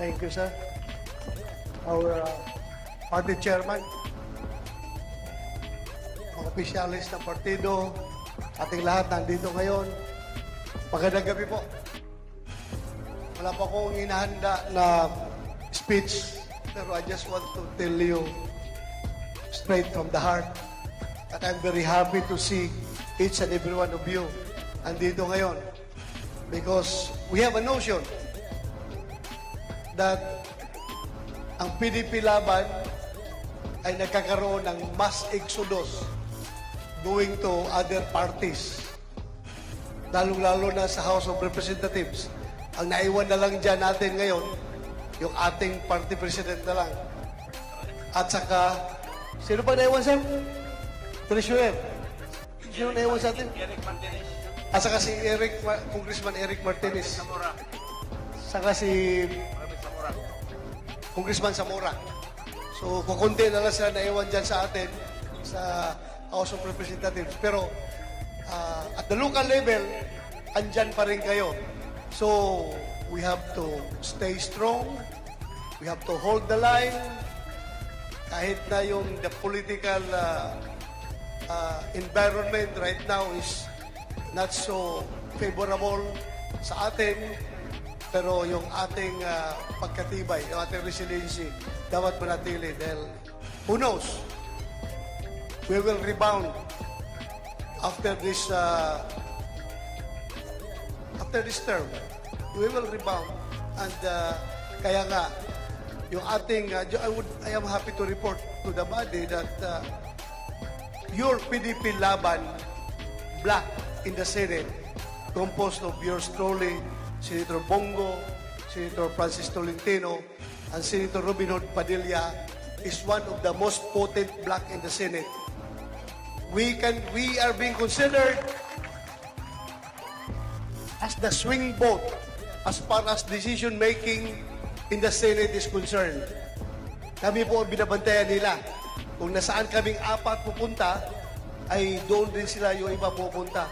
Thank you, sir. Our uh, party chairman, mga opisyalis ng partido, ating lahat nandito ngayon. Magandang gabi po. Wala pa akong inahanda na speech, pero I just want to tell you straight from the heart that I'm very happy to see each and every one of you andito ngayon because we have a notion that ang PDP laban ay nagkakaroon ng mass exodus going to other parties. Lalong-lalo na sa House of Representatives. Ang naiwan na lang dyan natin ngayon, yung ating party president na lang. At saka, sino pa naiwan sir? Treasurer. Sino naiwan sa atin? At saka si Eric, Ma- Congressman Eric Martinez. Saka si Zamora. Congressman Zamora. So, kukunti na lang sila naiwan dyan sa atin sa House of Representatives. Pero, ah, at the local level, andyan pa rin kayo. So, we have to stay strong. We have to hold the line. Kahit na yung the political ah, ah, environment right now is not so favorable sa atin, pero yung ating ah, pagkatibay, yung ating resiliency, dapat manatili dahil who knows, we will rebound after this uh, after this term. We will rebound and uh, kaya nga yung ating uh, I would I am happy to report to the body that uh, your PDP laban black in the Senate composed of yours truly, Senator Bongo, Senator Francis Tolentino, and Senator Robin Hood Padilla is one of the most potent black in the Senate. We can we are being considered as the swing vote as far as decision making in the Senate is concerned. Kami po ang binabantayan nila. Kung nasaan kaming apat pupunta, ay doon din sila yung iba pupunta.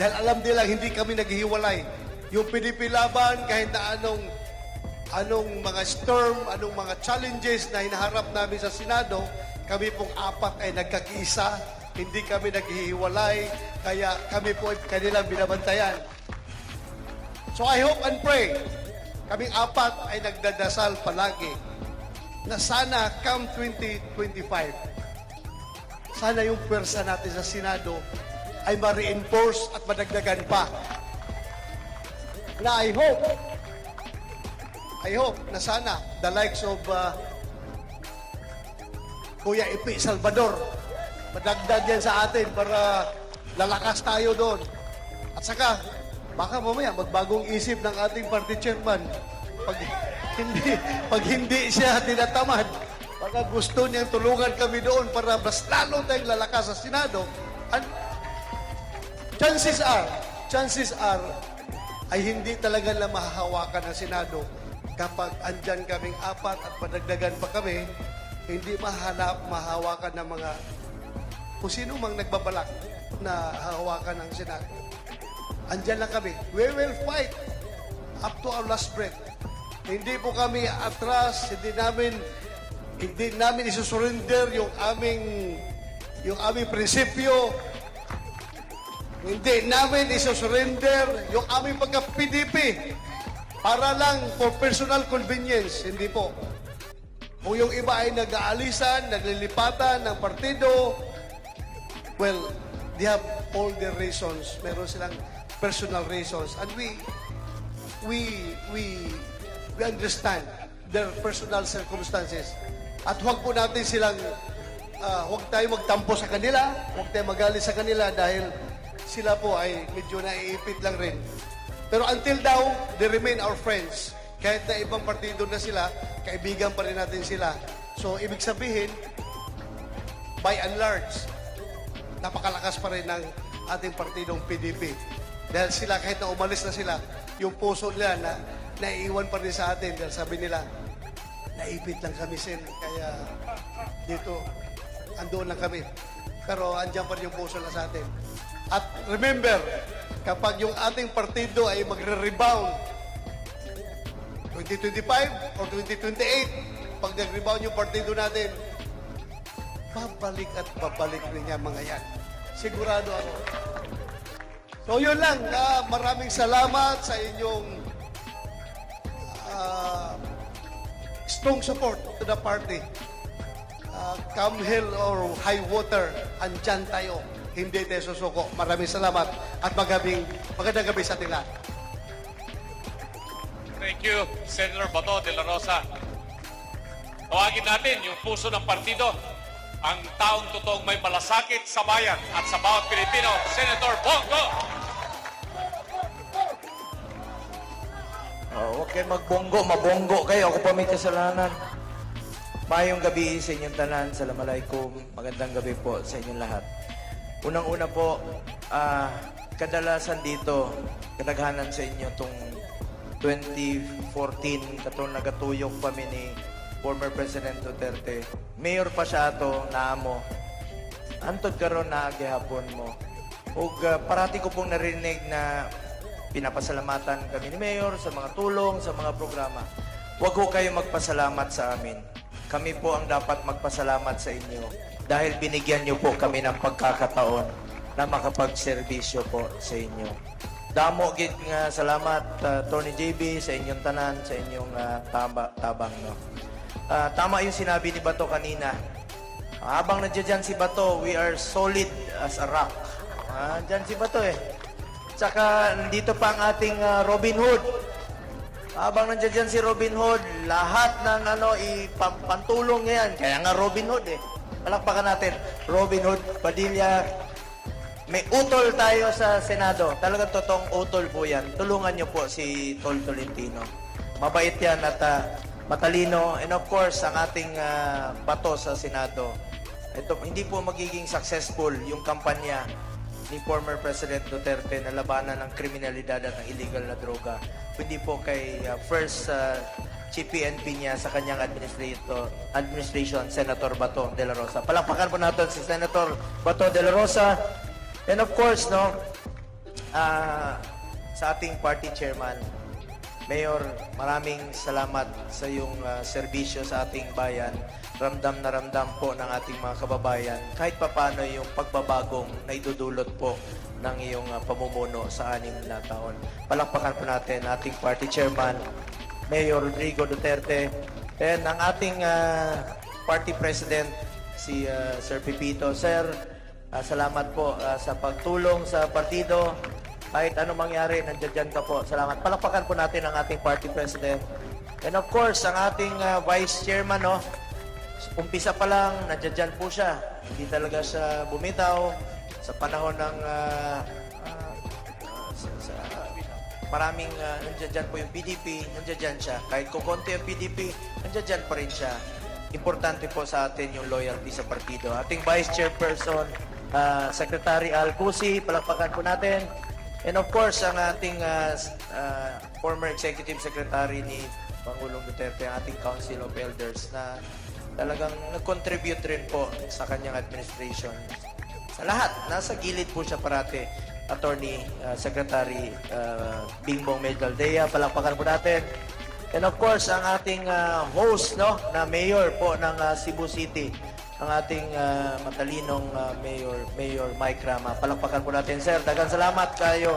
Dahil alam nila, hindi kami naghihiwalay. Yung PDP laban, kahit na anong anong mga storm, anong mga challenges na hinaharap namin sa Senado, kami pong apat ay nagkakiisa, hindi kami naghihiwalay, kaya kami po ay kanilang binabantayan. So I hope and pray, kaming apat ay nagdadasal palagi na sana come 2025, sana yung pwersa natin sa Senado ay ma-reinforce at madagdagan pa. Na I hope, I hope na sana the likes of uh, Kuya Ipi Salvador, madagdag yan sa atin para lalakas tayo doon. At saka, baka mamaya magbagong isip ng ating party chairman. Pag hindi, pag hindi siya tinatamad, baka gusto niyang tulungan kami doon para mas lalo tayong lalakas sa Senado. And chances are, chances are, ay hindi talaga na mahahawakan ng Senado kapag andyan kaming apat at padagdagan pa kami, hindi mahanap, mahawakan ng mga kung sino mang nagbabalak na hahawakan ng Senado. Andyan lang kami. We will fight up to our last breath. Hindi po kami atras, hindi namin hindi namin isusurrender yung aming yung aming prinsipyo. Hindi namin isusurrender yung aming pagka-PDP para lang for personal convenience. Hindi po. Kung yung iba ay nag-aalisan, naglilipatan ng partido, well, they have all their reasons. Meron silang personal reasons. And we, we, we, we understand their personal circumstances. At huwag po natin silang, ah, huwag tayo magtampo sa kanila, huwag tayo magalit sa kanila dahil sila po ay medyo naiipit lang rin. Pero until now, they remain our friends. Kahit na ibang partido na sila, kaibigan pa rin natin sila. So, ibig sabihin, by and large, napakalakas pa rin ng ating partidong PDP. Dahil sila, kahit na umalis na sila, yung puso nila na naiiwan pa rin sa atin. Dahil sabi nila, naipit lang kami, Sen. Kaya dito, andoon lang kami. Pero andyan pa rin yung puso na sa atin. At remember, kapag yung ating partido ay magre-rebound, 2025 or 2028, pag nag-rebound yung partido natin, babalik at babalik rin niya mga yan. Sigurado ako. So yun lang, Ah, maraming salamat sa inyong ah, strong support to the party. Uh, come hell or high water, andyan tayo. Hindi tayo susuko. Maraming salamat at magabing, magandang gabi sa ating lahat. Thank you, Senator Bato de la Rosa. Tawagin natin yung puso ng partido, ang taong totoong may malasakit sa bayan at sa bawat Pilipino, Senator Bongo! Oh, huwag kayo magbonggo, mabonggo kayo. Ako pa may kasalanan. Mayong gabi sa inyong tanan. Salamalaikum. Magandang gabi po sa inyong lahat. Unang-una po, ah, kadalasan dito, kadaghanan sa inyo itong 2014, katong nagatuyok kami ni former President Duterte. Mayor pa siya to, naamo. Antod karon na gihapon mo. Ug ah, parati ko pong narinig na pinapasalamatan kami ni Mayor sa mga tulong, sa mga programa. Huwag ho kayo magpasalamat sa amin. Kami po ang dapat magpasalamat sa inyo dahil binigyan niyo po kami ng pagkakataon na makapagserbisyo po sa inyo. Damo gid nga salamat ah, Tony JB sa inyong tanan, sa inyong ah, taba, tabang no. Ah, tama yung sinabi ni Bato kanina. Habang nandiyan si Bato, we are solid as a rock. Ah, dyan si Bato eh. Tsaka nandito pa ang ating ah, Robin Hood. Habang nandiyan dyan si Robin Hood, lahat ng ano, ipantulong yan. Kaya nga Robin Hood eh. Palakpakan natin. Robin Hood, Padilla, may utol tayo sa Senado. Talagang totoong utol po yan. Tulungan niyo po si Tol Tolentino. Mabait yan at ah, matalino. And of course, ang ating ah, bato sa Senado. Ito, hindi po magiging successful yung kampanya ni former President Duterte na labanan ng kriminalidad at ng illegal na droga. Hindi po kay ah, first uh, Chief PNP niya sa kanyang administrator, administration, Senator Bato de la Rosa. Palakpakan po natin si Senator Bato de la Rosa. And of course, no, ah, sa ating party chairman, Mayor, maraming salamat sa iyong ah, serbisyo sa ating bayan. Ramdam na ramdam po ng ating mga kababayan kahit papano yung pagbabagong na idudulot po ng iyong ah, pamumuno sa anim na taon. Palakpakan po natin ating party chairman, Mayor Rodrigo Duterte, and ang ating ah, party president, si ah, Sir Pipito. Sir, ah, salamat po ah, sa pagtulong sa partido. Kahit ano mangyari, nandiyan dyan ka po. Salamat. Palakpakan po natin ang ating party president. And of course, ang ating ah, vice chairman, no? Umpisa pa lang, nandiyan dyan po siya. Hindi talaga siya bumitaw sa panahon ng ah, ah, sa, sa, maraming uh, nandiyan dyan po yung PDP, nandiyan dyan siya. Kahit kukonti ang PDP, nandiyan dyan pa rin siya. Importante po sa atin yung loyalty sa partido. Ating Vice Chairperson, ah, Secretary Al Cusi, palakpakan po natin. And of course, ang ating s- ah, former Executive Secretary ni Pangulong Duterte, ang ating Council of Elders na talagang nag-contribute rin po sa kanyang administration. Lahat, nasa gilid po siya parati. Attorney uh, Secretary uh, Bingbong Medaldea, palakpakan po natin. And of course, ang ating uh, host, no, na mayor po ng uh, Cebu City, ang ating uh, matalinong uh, mayor, Mayor Mike Rama. Palakpakan po natin, sir. Dagang salamat kayo.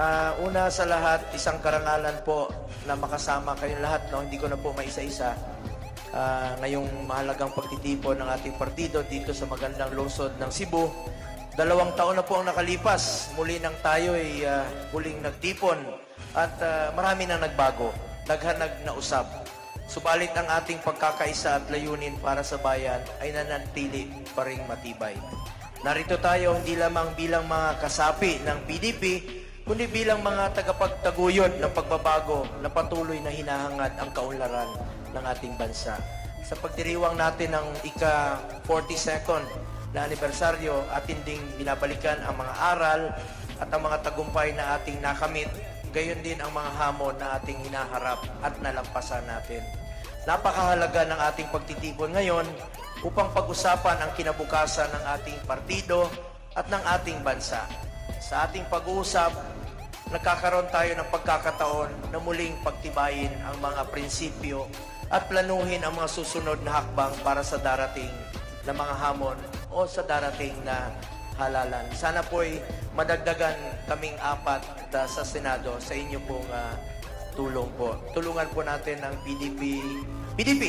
Ah, una sa lahat, isang karangalan po na makasama kayong lahat, no? Hindi ko na po maisa-isa. Ah, ngayong mahalagang pagtitipon ng ating partido dito sa magandang lungsod ng Cebu. Dalawang taon na po ang nakalipas. Muli nang tayo ay ah, huling nagtipon at ah, marami nang nagbago. Daghan nag nausap. Subalit ang ating pagkakaisa at layunin para sa bayan ay nanatili pa ring matibay. Narito tayo hindi lamang bilang mga kasapi ng PDP, kundi bilang mga tagapagtaguyod ng pagbabago na patuloy na hinahangad ang kaunlaran ng ating bansa. Sa pagdiriwang natin ng ika 42nd na anibersaryo, atin ding binabalikan ang mga aral at ang mga tagumpay na ating nakamit, gayon din ang mga hamon na ating hinaharap at nalampasan natin. Napakahalaga ng ating pagtitipon ngayon upang pag-usapan ang kinabukasan ng ating partido at ng ating bansa. Sa ating pag-uusap, nagkakaroon tayo ng pagkakataon na muling pagtibayin ang mga prinsipyo at planuhin ang mga susunod na hakbang para sa darating na mga hamon o sa darating na halalan. Sana po'y madagdagan kaming apat ah, sa Senado sa inyo pong ah, tulong po. Tulungan po natin ang PDP. PDP!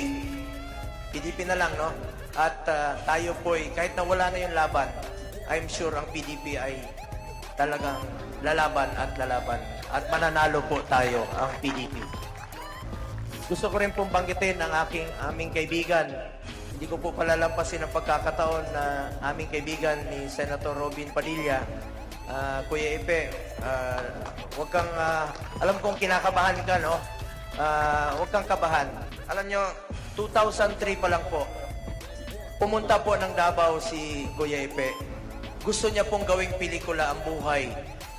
PDP na lang, no? At ah, tayo po'y, kahit na wala na yung laban, I'm sure ang PDP ay talagang lalaban at lalaban. At mananalo po tayo, ang PDP. Gusto ko rin pong banggitin ang aking aming kaibigan. Hindi ko po palalampasin ang pagkakataon na aming kaibigan ni Senator Robin Padilla. Ah, Kuya Ipe, ah, huwag kang, ah, alam kong kinakabahan ka, no? Ah, huwag kang kabahan. Alam nyo, 2003 pa lang po, pumunta po ng Davao si Kuya Ipe. Gusto niya pong gawing pelikula ang buhay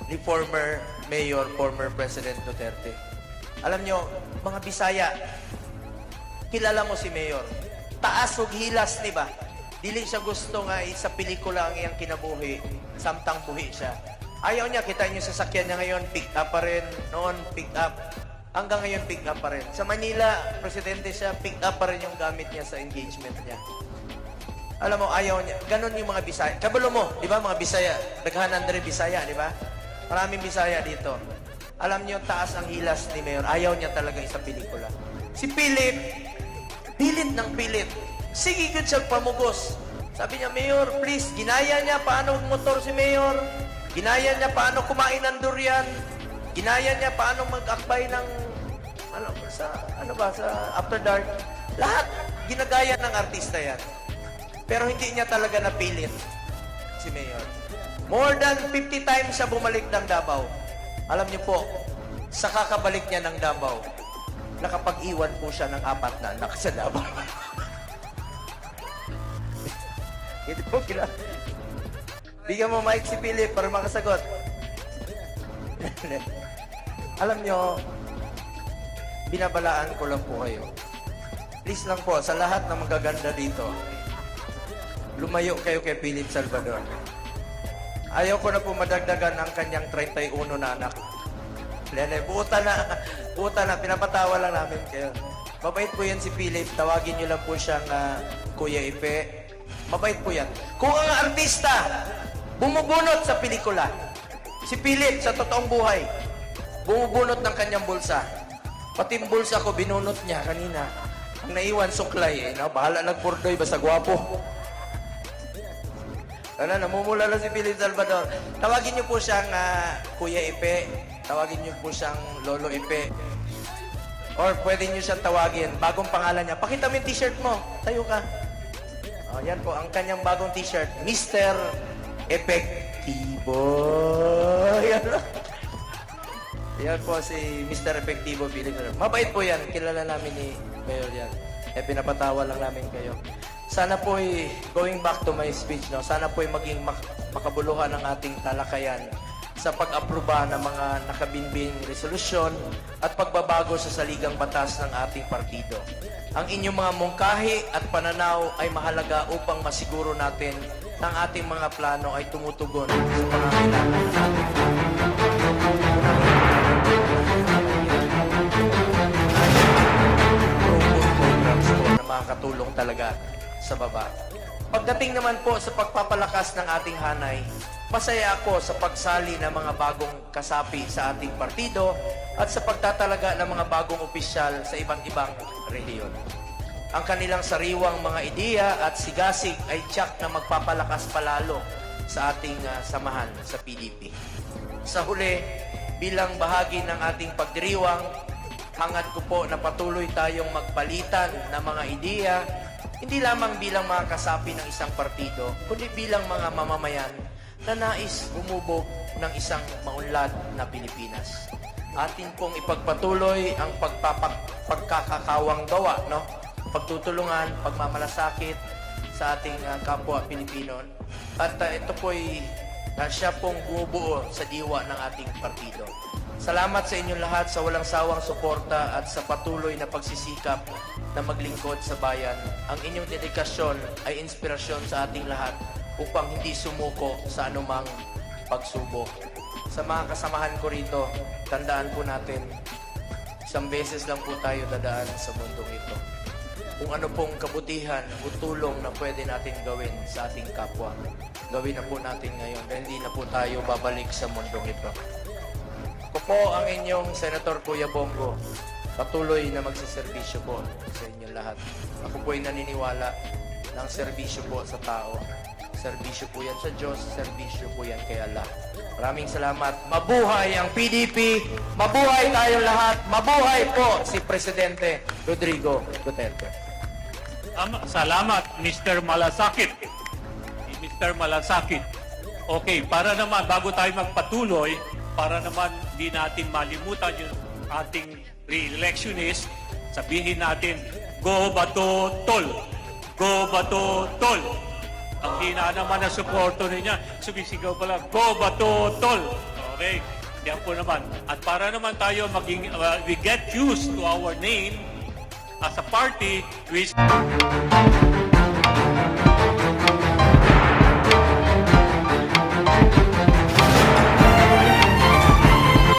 ni former Mayor, former President Duterte. Alam nyo, mga Bisaya, kilala mo si Mayor. Taas ug hilas, di ba? Dili siya gusto nga sa pelikula ang iyang kinabuhi. Samtang buhi siya. Ayaw niya, kita niyo sa sakyan niya ngayon, pick up pa rin. Noon, pick up. Hanggang ngayon, pick up pa rin. Sa Manila, presidente siya, pick up pa rin yung gamit niya sa engagement niya. Alam mo, ayaw niya. Ganon yung mga Bisaya. Kabalo mo, di ba, mga Bisaya. Daghanan rin Bisaya, di ba? Maraming Bisaya dito. Alam niyo, taas ang hilas ni Mayor. Ayaw niya talaga isang pelikula. Si Philip, pilit ng pilit. Sige, good siya pamugos. Sabi niya, Mayor, please, ginaya niya paano motor si Mayor. Ginaya niya paano kumain ng durian. Ginaya niya paano mag-akbay ng, ano, sa, ano ba, sa After Dark. Lahat, ginagaya ng artista yan. Pero hindi niya talaga napilit si Mayor. More than 50 times siya bumalik ng Davao. Alam niyo po, sa kakabalik niya ng Davao, nakapag-iwan po siya ng apat na anak sa Davao. Ito po kila. Bigyan mo mic si Philip para makasagot. Alam niyo, binabalaan ko lang po kayo. Please lang po, sa lahat ng magaganda dito, lumayo kayo kay Philip Salvador. Ayaw ko na po madagdagan ang kanyang 31 na anak. Lele, buta na, buta na, pinapatawa lang namin kayo. Mabait po yan si Philip, tawagin niyo lang po siyang ah, Kuya Ipe. Mabait po yan. Kung ang artista, bumubunot sa pelikula, si Philip sa totoong buhay, bumubunot ng kanyang bulsa. Pati yung bulsa ko, binunot niya kanina. Ang naiwan, suklay. Eh, no? Bahala nagpurdoy, basta gwapo. Ano, namumula na si Philip Salvador. Tawagin niyo po siyang ah, Kuya Ipe. Tawagin niyo po siyang Lolo Ipe. Or pwede niyo siyang tawagin. Bagong pangalan niya. Pakita mo yung t-shirt mo. Tayo ka. Oh, yan po, ang kanyang bagong t-shirt. Mr. Epektibo. Yan. yan po si Mr. Epektibo Philip Salvador. Mabait po yan. Kilala namin ni Mayor yan. Eh, pinapatawa lang namin kayo. Sana po going back to my speech, no? sana po maging mak- makabuluhan ang ating talakayan sa pag-aproba ng mga nakabinbing resolusyon at pagbabago sa saligang batas ng ating partido. Ang inyong mga mungkahi at pananaw ay mahalaga upang masiguro natin na ang ating mga plano ay tumutugon sa pangangailangan ng ating programs po na makakatulong talaga sa baba. Pagdating naman po sa pagpapalakas ng ating hanay, masaya ako sa pagsali ng mga bagong kasapi sa ating partido at sa pagtatalaga ng mga bagong opisyal sa iba't ibang rehiyon. Ang kanilang sariwang mga ideya at sigasig ay tiyak na magpapalakas palalo sa ating ah, samahan sa PDP. Sa huli, bilang bahagi ng ating pagdiriwang, hangad ko po na patuloy tayong magpalitan ng mga ideya, hindi lamang bilang mga kasapi ng isang partido, kundi bilang mga mamamayan na nais bumubog ng isang maunlad na Pilipinas. Atin pong ipagpatuloy ang pagpapak pagkakakawang gawa, no? Pagtutulungan, pagmamalasakit sa ating ah, kapwa Pilipino. At ah, ito po'y na siya pong bumubuo sa diwa ng ating partido. Salamat sa inyong lahat sa walang sawang suporta at sa patuloy na pagsisikap na maglingkod sa bayan. Ang inyong dedikasyon ay inspirasyon sa ating lahat upang hindi sumuko sa anumang pagsubok. sa mga kasamahan ko rito, tandaan po natin, isang beses lang po tayo dadaan sa mundong ito. Kung ano pong kabutihan o tulong na pwede natin gawin sa ating kapwa, gawin na po natin ngayon dahil hindi na po tayo babalik sa mundong ito. Ako po ang inyong Senator Kuya Bongo. Patuloy na magsiservisyo po sa inyo lahat. Ako po ay naniniwala ng serbisyo po sa tao. Serbisyo po yan sa Diyos, serbisyo po yan kay Allah. Maraming salamat. Mabuhay ang PDP, mabuhay tayo lahat, mabuhay po si Presidente Rodrigo Duterte. Ama- Salamat, Mr. Malasakit. Mr. Malasakit. Okay, para naman, bago tayo magpatuloy, para naman di natin malimutan yung ating re-electionist, sabihin natin, Go Bato Tol! Go Bato Tol! Ang hina naman na suporto niya, sumisigaw pala, Go Bato Tol! Okay, yan po naman. At para naman tayo maging, uh, we get used to our name as a party, which